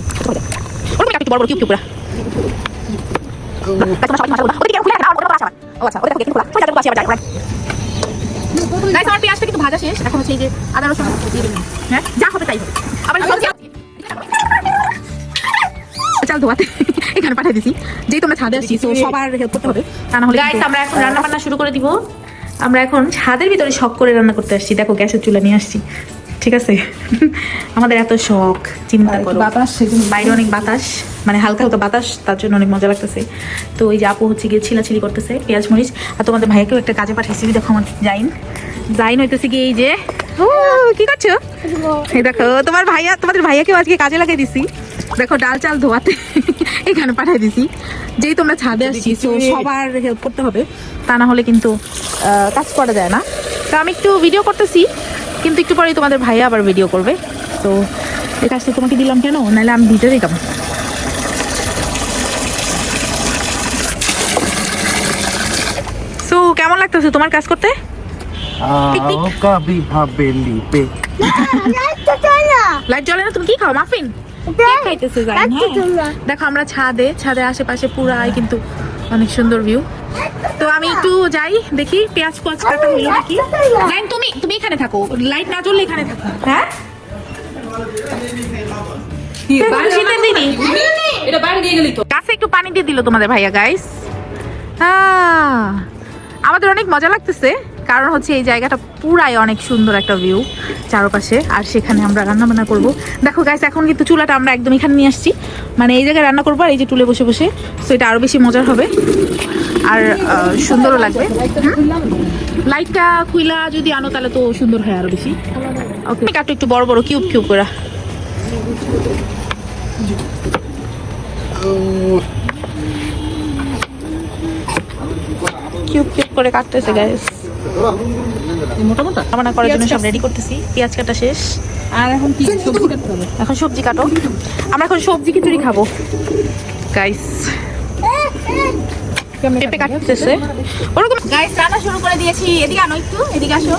একটু বড় বড় কিউব কিউব করে তোমরা সবাই মাশাআল্লাহ ওদিকে খুলে রাখো ওটা আছে ও আচ্ছা ওটা থেকে খোলা। ওটা থেকে আবার যাই গাইস আমার পেঁয়াজটা কিন্তু ভাজা শেষ। এখন হচ্ছে এই যে আদা রসুন দিয়ে দিলাম। হ্যাঁ? যা হবে তাই হবে। আবার সবজি চাল ধোয়াতে এখানে পাঠিয়ে দিছি। যেই তোমরা ছাদে আসছি তো সবার হেল্প করতে হবে। তা না হলে গাইস আমরা এখন রান্না বান্না শুরু করে দিব। আমরা এখন ছাদের ভিতরে শখ করে রান্না করতে আসছি। দেখো গ্যাসের চুলা নিয়ে আসছি। ঠিক আছে? আমাদের এত শখ চিন্তা করো। বাতাস বাইরে অনেক বাতাস মানে হালকা হালকা বাতাস তার জন্য অনেক মজা লাগতেছে। তো ওই যে আপু হচ্ছে গিয়ে ছিলাছিলি করতেছে পেঁয়াজ মরিচ আর তোমাদের ভাইয়াকেও একটা কাজে পাঠিয়েছি দেখো আমার জাইন। জাইন হইতেছে কি এই যে ও কি করছ? এই দেখো তোমার ভাইয়া তোমাদের ভাইয়াকেও আজকে কাজে লাগিয়ে দিছি। দেখো ডাল চাল ধোয়াতে এখানে পাঠিয়ে দিছি। যেই তোমরা ছাদে আসছি তো সবার হেল্প করতে হবে। তা না হলে কিন্তু কাজ করা যায় না। তো আমি একটু ভিডিও করতেছি। কিন্তু একটু পরেই তোমাদের ভাই আবার ভিডিও করবে। তো এই কাজটা তোমাকে দিলাম কেন? নাহলে আমি ভিডিও দিতাম। কেমন লাগতেছে তোমার কাজ করতে? দেখো আমরা ছাদে ছাদের আশেপাশে পুরাই কিন্তু অনেক সুন্দর ভিউ তো আমি একটু যাই দেখি পেঁয়াজ পেঁয়াজ কাটা হলো নাকি? জান তুমি তুমি এখানে থাকো। লাইট না জ্বললে এখানে থাকো। হ্যাঁ? গাছে একটু পানি দিয়ে দিল তোমাদের ভাইয়া গাইস আমাদের অনেক মজা লাগতেছে। কারণ হচ্ছে এই জায়গাটা পুরাই অনেক সুন্দর একটা ভিউ চারপাশে, আর সেখানে আমরা রান্না বান্না করব। দেখো গাইস এখন কিন্তু চুলাটা আমরা একদম এখানে নিয়ে আসছি। মানে এই জায়গায় রান্না করব আর এই যে টুলে বসে বসে তো এটা আরও বেশি মজার হবে। আর সুন্দরও লাগবে। লাইটটা খুইলা যদি আনো তাহলে তো সুন্দর হয় আরও বেশি। ওকে কাটো একটু বড় বড় কিউব কিউব করে। কিউব কিউব করে কাটতেছে গাইস মোটা মোটা? রান্না করার জন্য সব রেডি করতেছি। পেঁয়াজ কাটা শেষ। আর এখন কি? সবজি কাটতে হবে। এখন সবজি কাটো। আমরা এখন সবজি খিচুড়ি খাব। গাইস পেঁপে কাটতেছে। ওরকম গাইস রান্না শুরু করে দিয়েছি। এদিকে আনো একটু এদিকে আসো।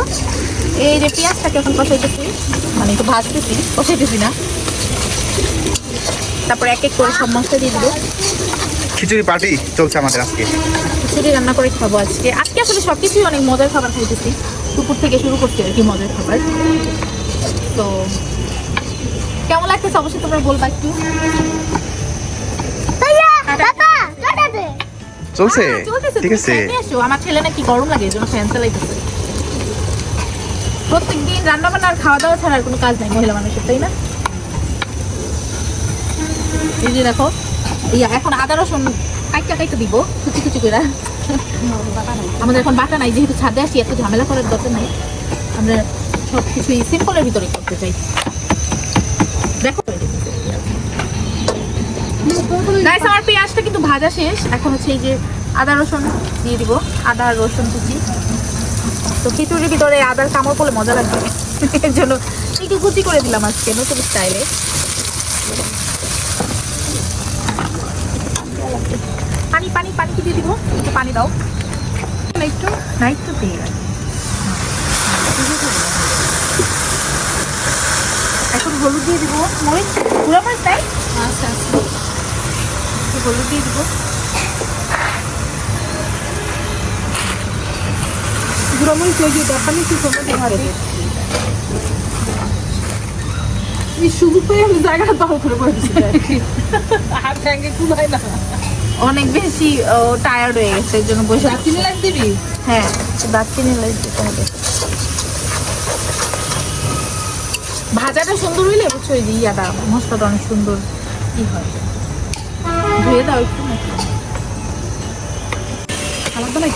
এই যে পেঁয়াজটাকে এখন কষাইতেছি। মানে একটু ভাজতেছি। কষাইতেছি না। তারপর এক এক করে সব মশলা দিয়ে দিবো। খিচুড়ি পার্টি চলছে আমাদের আজকে। খিচুড়ি রান্না করে খাব আজকে। আজকে আসলে সব কিছুই অনেক মজার খাবার খাইতেছি। দুপুর থেকে শুরু করছি আর কি মজার খাবার। তো কেমন লাগতেছে? অবশ্যই তোমরা বলবা একটু। চলছে? হ্যাঁ, ঠিক আছে। আমার ছেলে নাকি গরম লাগে এই জন্য ফ্যান চালাইতেছে। প্রত্যেকদিন রান্না বান্না আর খাওয়া দাওয়া ছাড়া আর কোনো কাজ নাই মহিলা মানুষের তাই না? এই যে দেখো ইয়া, এখন আদা রসুন কাইটা কাইটা দিব, কুচি কুচি করে আমাদের এখন বাটা নাই, যেহেতু ছাদে আসি, এত ঝামেলা করার দরকার নাই। আমরা সব কিছুই সিম্পলের ভিতরে করতে চাই। দেখো। গাইস আমার পেঁয়াজটা কিন্তু ভাজা শেষ। এখন হচ্ছে এই যে আদা রসুন দিয়ে দিব, আদা রসুন কুচি। তো খিচুড়ির ভিতরে আদার কামড় করলে মজা লাগবে। এর জন্য একটু কুচি করে দিলাম আজকে নতুন স্টাইলে। পানি পানি পানি কি দিয়ে দিব। একটু পানি দাও। একটু না একটু দিয়ে দাও। এখন হলুদ দিয়ে দিব। মরিচ? পুরো মরিচ তাই আচ্ছা আচ্ছা। হলুদ দিয়ে দিব। গুঁড়ো মরিচ ওই যে দরকার নেই কি এই পেয়ে আমি জায়গাটা দখল করে হাত ভেঙে কুলায় না। অনেক বেশি টায়ার্ড হয়ে গেছে এর জন্য বসে। লাগ দিবি হ্যাঁ দারচিনি লাইট দিতে হবে। ভাজাটা সুন্দর হইলে বুঝছ ওই যে ইয়াটা মশলাটা অনেক সুন্দর কি হয়। ধুয়ে দাও একটু? আলাদা নাই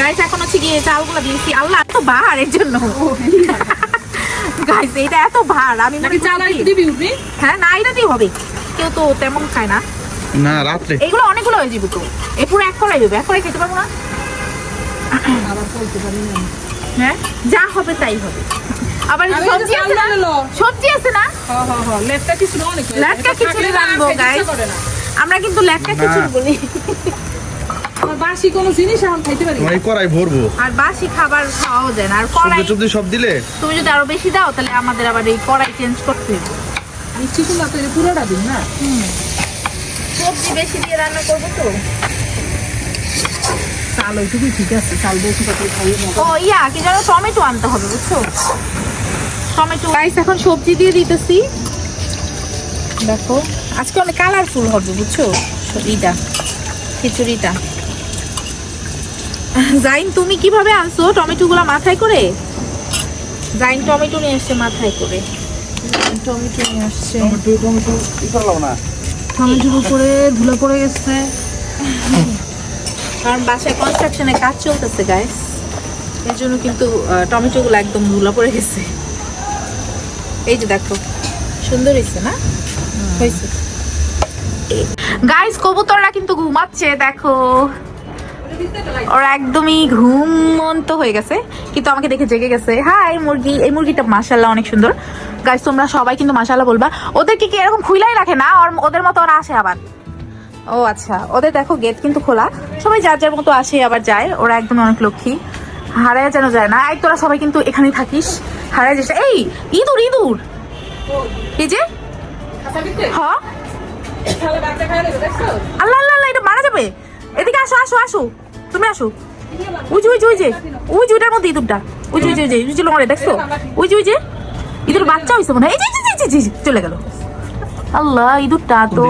গাইস এখন হচ্ছে গিয়ে চালগুলো দিয়েছি। আল্লাহ এত ভার এর জন্য। গাইস এটা এত ভার আমি মনে নাকি চাল দিবি হ্যাঁ না এটা দিয়ে হবে। কেউ তো তেমন খায় না। না রাত্রে। এগুলো অনেকগুলো হয়ে যাবে তো। এ পুরো এক এক খেতে পারব না? হ্যাঁ যা হবে তাই হবে। আবার সবজি আছে না? সবজি আছে না? লেটকা কিছু অনেক লেটকা খিচুড়ি guys। আমরা কিন্তু লেটকা খিচুড়ি বলি। বাসি কোনো জিনিস এখন খাইতে পারি না। কড়াই ভরবো। আর বাসি খাবার খাওয়াও যায় না। আর কড়াই সব দিলে? তুমি যদি আরও বেশি দাও তাহলে আমাদের আবার এই কড়াই চেঞ্জ করতে হবে। মিষ্টি কুমড়া তো পুরোটা দিন না? সবজি বেশি দিয়ে রান্না করব তো। চাল ওইটুকুই ঠিক আছে চাল খাইয়ে ও ইয়া কি যেন টমেটো আনতে হবে বুঝছ? টমেটো রাইস এখন সবজি দিয়ে দিতেছি। দেখো আজকে অনেক কালারফুল হবে বুঝছ? ইটা খিচুড়িটা। জাইন তুমি কীভাবে আনছো টমেটো গুলা মাথায় করে? জাইন টমেটো নিয়ে আসছে মাথায় করে। টমেটো নিয়ে আসছে। টমেটোর উপরে ধুলা পড়ে গেছে। কারণ বাসায় কনস্ট্রাকশনের কাজ চলতেছে গাইস এর জন্য কিন্তু টমেটো গুলো একদম ধুলা পড়ে গেছে। এই যে দেখো সুন্দর হয়েছে না? হয়েছে গাইস কবুতররা কিন্তু ঘুমাচ্ছে দেখো। ওরা একদমই ঘুমন্ত হয়ে গেছে কিন্তু আমাকে দেখে জেগে গেছে হাই মুরগি। এই মুরগিটা মাশাল্লাহ অনেক সুন্দর। গাইস তোমরা সবাই কিন্তু মাশাল্লাহ বলবা। ওদেরকে কি এরকম খুইলাই রাখে না? ওদের মতো ওরা আসে আবার। ও আচ্ছা ওদের দেখো গেট কিন্তু খোলা। সবাই যার যার মতো আসে আবার যায়। ওরা একদম অনেক লক্ষ্মী। হারায় যেন যায় না। এই তোরা সবাই কিন্তু এখানেই থাকিস। হারায় যাচ্ছে এই ইঁদুর ইঁদুর! এই যে? হ্যাঁ? আল্লাহ আল্লাহ আল্লাহ এটা মারা যাবে। এদিকে আসো আসো আসো। তুমি আসো। ওই যে ওই যে ওই যে ওই যে ওটার মধ্যে ইঁদুরটা ওই যে ওই যে ওই যে ওই যে লড়ে দেখছ ওই যে ওই যে ইঁদুর বাচ্চা হয়েছে মনে হয় এই যে যে, যে, চলে গেল। আল্লাহ ইঁদুরটা তো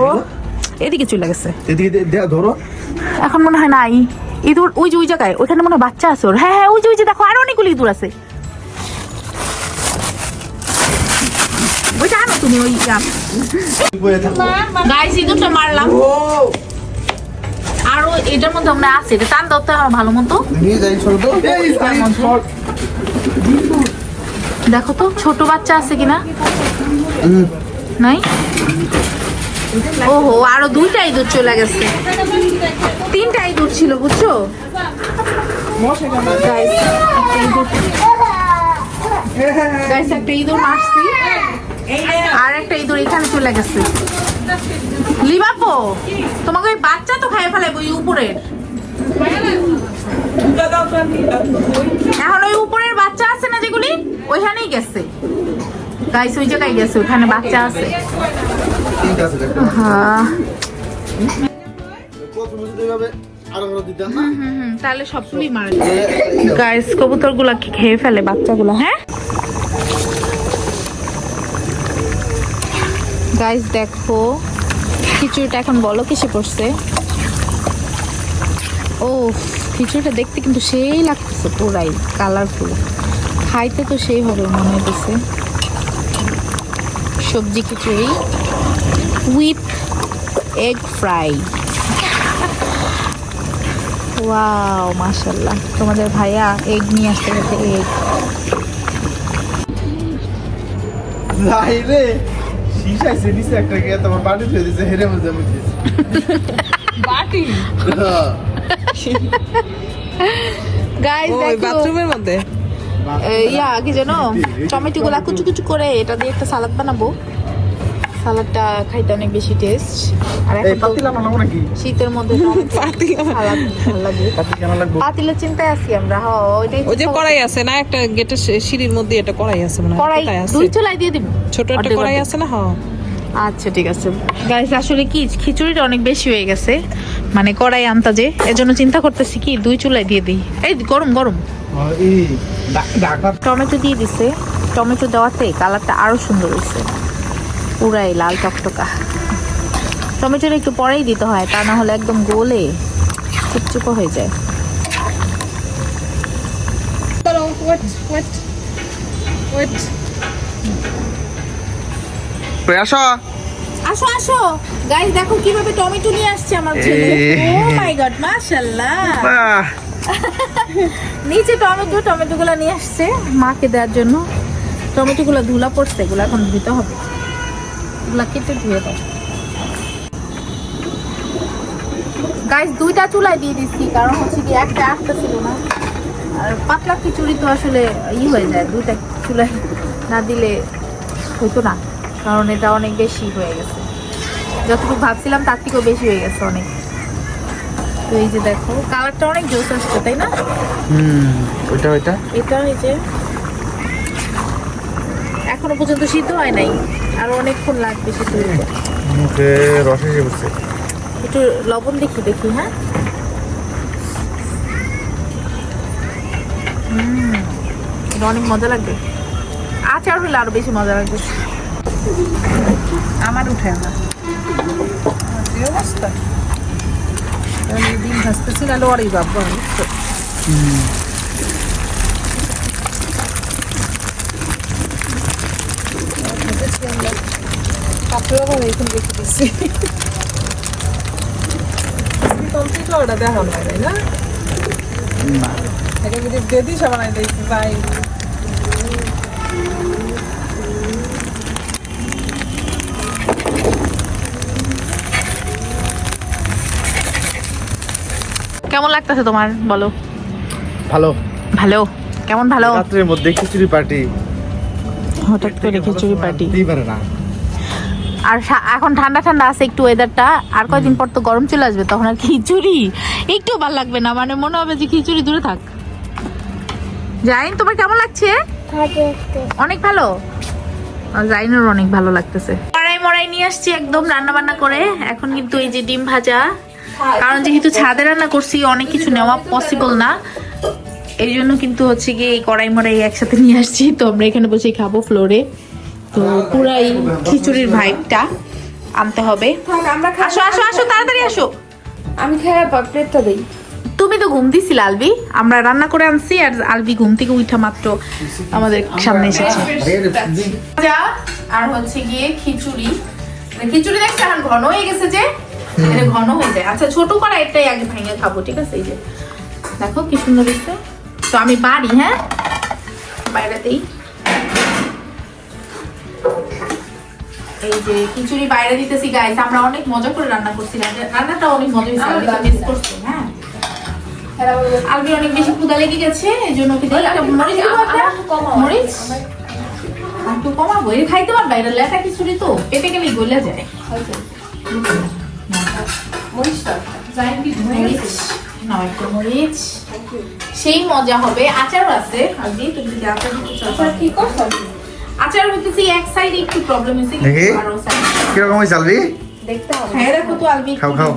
এদিকে চলে গেছে। এদিকে ধরো। এখন মনে হয় নাই। ইঁদুর ওই যে ওই জায়গায় ওখানে মনে হয় বাচ্চা আছে ওর। হ্যাঁ হ্যাঁ ওই যে ওই যে দেখো আরও অনেকগুলো ইঁদুর আছে। ওইটা আনো তুমি ওই গাইস ইঁদুরটা মারলাম। আরও এটার মধ্যে আমরা আছে। এটা টান ধরতে হবে ভালো মতো। দেখো তো ছোট বাচ্চা আছে কিনা? নাই? ওহো আরও দুইটা ইঁদুর চলে গেছে। তিনটা ইঁদুর ছিল বুঝছ? একটা ইঁদুর মারছি। আর একটা ইঁদুর এখানে চলে গেছে। লিবাপো? তোমাকে ওই বাচ্চা তো খাই ফেলে ওই উপরের এখন ওই উপরের বাচ্চা আছে না যেগুলি? ওইখানেই গেছে। গাইস ওই জায়গায় গেছে ওখানে বাচ্চা আছে। হ্যাঁ তাহলে সবগুলোই মারা গাইস কবুতর কি খেয়ে ফেলে বাচ্চাগুলো হ্যাঁ? গাইস দেখো। খিচুড়িটা এখন বলো কিসে পড়ছে? ও খিচুড়িটা দেখতে কিন্তু সেই লাগতেছে পুরাই কালারফুল খাইতে তো সেই হবে মনে হইতেছে। সবজি khichdi with egg fry wow মাশাল্লাহ তোমাদের ভাইয়া এগ নিয়ে আসতে গেছে এগ শিশাই সে নিচে একটা গিয়ে তোমার হেরে বাটি? গাইস দেখো। বাথরুমের মধ্যে? ইয়া কি জানো টমেটো গুলা কুচু কুচু করে এটা দিয়ে একটা সালাদ বানাবো। সালাদটা খাইতে অনেক বেশি টেস্ট আর এখন পাতিলা বানাবো নাকি? শীতের মধ্যে পাতিলা সালাদ ভালো লাগে। পাতি কেন লাগবো? পাতিলের চিন্তায় আছি আমরা হ ওইটাই ওই যে কড়াই আছে না একটা গেটের সিঁড়ির মধ্যে এটা কড়াই আছে মনে কড়াই আছে? দুই চুলাই দিয়ে দিব। ছোট একটা কড়াই আছে না হ্যাঁ আচ্ছা ঠিক আছে। গাইস আসলে কি খিচুড়িটা অনেক বেশি হয়ে গেছে মানে কড়াই আনতাজে এজন্য চিন্তা করতেছি কি দুই চুলাই দিয়ে দিই। এই গরম গরম। টমেটো দিয়ে দিছে। টমেটো দেওয়াতে কালারটা আরও সুন্দর হয়েছে। পুরাই লাল টকটকা। টমেটোটা একটু পরেই দিতে হয় তা না হলে একদম গোলে চুপচুপো হয়ে যায়। আসো। আসো আসো। গাইস দেখো কীভাবে টমেটো নিয়ে আসছে আমার ছেলে। ও মাই গড মাশাআল্লাহ। নিচে টমেটো টমেটো গুলো নিয়ে আসছে মাকে দেওয়ার জন্য। টমেটো গুলো ধুলা পড়ছে এগুলো এখন ধুতে হবে। এগুলা কেটে ধুয়ে দাও। গাইস দুইটা চুলায় দিয়ে দিচ্ছি কারণ হচ্ছে কি একটা আটটা ছিল না। আর পাতলা খিচুড়ি তো আসলে ই হয়ে যায় দুইটা চুলায় না দিলে হতো না কারণ এটা অনেক বেশি হয়ে গেছে। যতটুকু ভাবছিলাম তার থেকেও বেশি হয়ে গেছে অনেক। তো এই যে দেখো কালারটা অনেক জোস আসছে তাই না? হুম ওইটা। এটা হয়েছে এখনও পর্যন্ত সিদ্ধ হয় নাই। আর অনেকক্ষণ লাগবে মুখে রস এসে বসছে একটু লবণ দেখি দেখি হ্যাঁ? এটা অনেক মজা লাগবে। আচার হলে আরও বেশি মজা লাগবে। আমার উঠে এই অবস্থা? ডিম ভাজতেছি না লড়াই বাবা কাপড় আবার এইখানে রেখে দিচ্ছি কমপ্লিট ওটা দেখা হয় তাই না এটা যদি বেদি সামানাই দেখতে পাই কেমন লাগতেছে তোমার বলো? ভালো। ভালো? কেমন ভালো? রাত্রের মধ্যে খিচুড়ি পার্টি হঠাৎ করে খিচুড়ি পার্টি পারে না। আর এখন ঠান্ডা ঠান্ডা আছে একটু ওয়েদারটা আর কয়দিন পর তো গরম চলে আসবে তখন আর খিচুড়ি। একটু ভালো লাগবে না মানে মনে হবে যে খিচুড়ি দূরে থাক। জাইন তোমার কেমন লাগছে? অনেক ভালো? জাইনের অনেক ভালো লাগতেছে। মরাই মরাই নিয়ে আসছি একদম রান্না বান্না করে। এখন কিন্তু এই যে ডিম ভাজা। কারণ যেহেতু ছাদে রান্না করছি অনেক কিছু নেওয়া পসিবল না। এই জন্য কিন্তু হচ্ছে গিয়ে এই কড়াই মড়াই একসাথে নিয়ে আসছি। তো আমরা এখানে বসে খাব ফ্লোরে তো পুরাই খিচুড়ির ভাইবটা আনতে হবে। আসো আসো আসো তাড়াতাড়ি আসো। আমি খেয়ে প্লেটটা দিই। তুমি তো ঘুম দিছিল আলবি। আমরা রান্না করে আনছি আর আলবি ঘুম থেকে উঠা মাত্র আমাদের সামনে এসেছে। আর হচ্ছে গিয়ে খিচুড়ি। মানে খিচুড়ি দেখছে এখন ঘন হয়ে গেছে যে এটা ঘন হয়ে যায়। আচ্ছা ছোট করা এটাই আগে ভেঙে খাব ঠিক আছে? এই যে দেখো কি সুন্দর দিচ্ছে তো আমি বাড়ি হ্যাঁ? বাইরেতেই এই যে খিচুড়ি বাইরে দিতেছি গাইস আমরা অনেক মজা করে রান্না করছি। রান্নাটা অনেক মজা হয়েছে করছি, হ্যাঁ। আলবি অনেক বেশি ক্ষুদা লেগে গেছে এই জন্য ওকে মরিচ মরিচ আর একটু কমাবো? এর খাইতে পারবা এটা লেখা খিচুড়ি তো পেটে গেলেই গলে যায়। মরিচ? নাও একটু মরিচ। সেই মজা হবে আচারও আছে আলবি তুমি যদি আচার কি করছ? আচার হইতেছে এক সাইডে একটু প্রবলেম হয়েছে দেখি। আরও সাইড কীরকম হয়েছে আলবি? দেখতে হবে। হ্যাঁ দেখো তো আলবি খাও, খাও।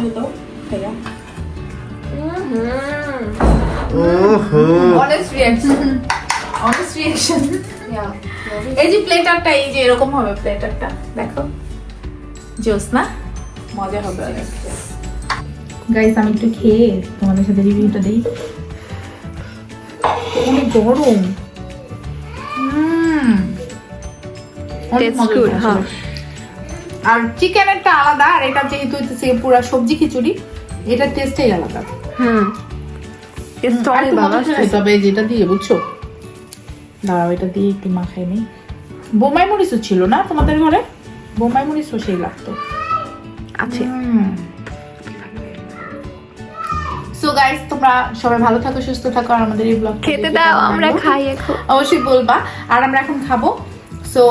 ওহো। অনেস্ট রিয়াকশন অনেস্ট রিঅ্যাকশন এই যে প্লেটারটা এই যে এরকম হবে প্লেটারটা দেখো। জোস না মজা হবে গাইস আমি একটু খেয়ে তোমাদের সাথে রিভিউটা দিই। অনেক গরম। হ্যাঁ। আসলে। আর চিকেনেরটা আলাদা আর এটা যেহেতু হইতেছে পুরা সবজি খিচুড়ি এটার টেস্টটাই আলাদা। হুম। টেস্ট অনেক ভালো তবে যেটা দিয়ে বুঝছ? দাঁড়াও এটা দিয়ে একটু মাখাই নি বোমাই মরিচও ছিল না তোমাদের ঘরে? বোমাই মরিচও সেই লাগতো। আছে। সো গাইস তোমরা সবাই ভালো থাকো সুস্থ থাকো আর আমাদের এই ব্লগ খেতে দাও আমরা খাই এখন। অবশ্যই বলবা আর আমরা এখন খাব। সো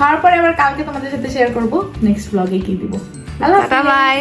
খাওয়ার পরে আবার কালকে তোমাদের সাথে শেয়ার করব। নেক্সট ব্লগে কি দিব? বাই